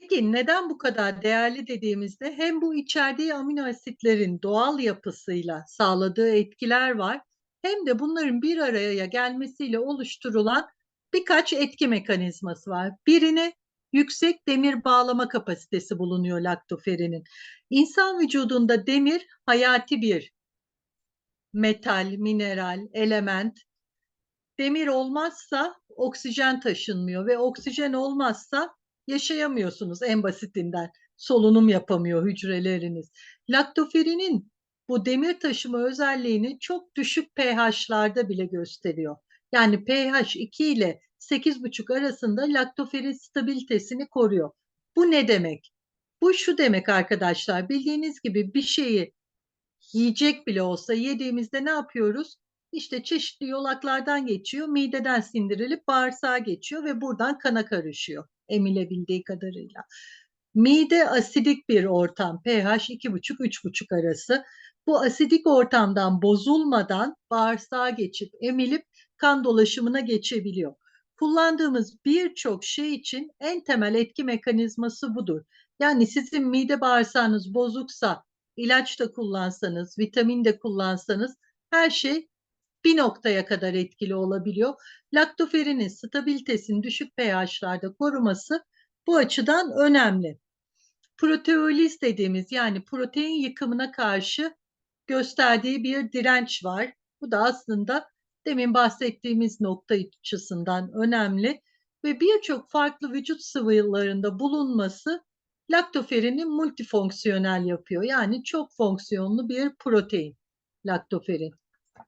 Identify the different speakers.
Speaker 1: Peki neden bu kadar değerli dediğimizde hem bu içerdiği amino asitlerin doğal yapısıyla sağladığı etkiler var hem de bunların bir araya gelmesiyle oluşturulan birkaç etki mekanizması var. Birine yüksek demir bağlama kapasitesi bulunuyor laktoferinin. İnsan vücudunda demir hayati bir metal, mineral, element. Demir olmazsa oksijen taşınmıyor ve oksijen olmazsa yaşayamıyorsunuz en basitinden. Solunum yapamıyor hücreleriniz. Laktoferinin bu demir taşıma özelliğini çok düşük pH'larda bile gösteriyor. Yani pH 2 ile 8,5 arasında laktoferin stabilitesini koruyor. Bu ne demek? Bu şu demek arkadaşlar. Bildiğiniz gibi bir şeyi yiyecek bile olsa yediğimizde ne yapıyoruz? İşte çeşitli yolaklardan geçiyor, mideden sindirilip bağırsağa geçiyor ve buradan kana karışıyor emilebildiği kadarıyla. Mide asidik bir ortam, pH 2,5-3,5 arası. Bu asidik ortamdan bozulmadan bağırsağa geçip emilip kan dolaşımına geçebiliyor. Kullandığımız birçok şey için en temel etki mekanizması budur. Yani sizin mide bağırsağınız bozuksa ilaç da kullansanız, vitamin de kullansanız her şey bir noktaya kadar etkili olabiliyor. Laktoferinin stabilitesini düşük pH'larda koruması bu açıdan önemli. Proteoliz dediğimiz yani protein yıkımına karşı gösterdiği bir direnç var. Bu da aslında demin bahsettiğimiz nokta açısından önemli ve birçok farklı vücut sıvılarında bulunması laktoferini multifonksiyonel yapıyor. Yani çok fonksiyonlu bir protein laktoferin.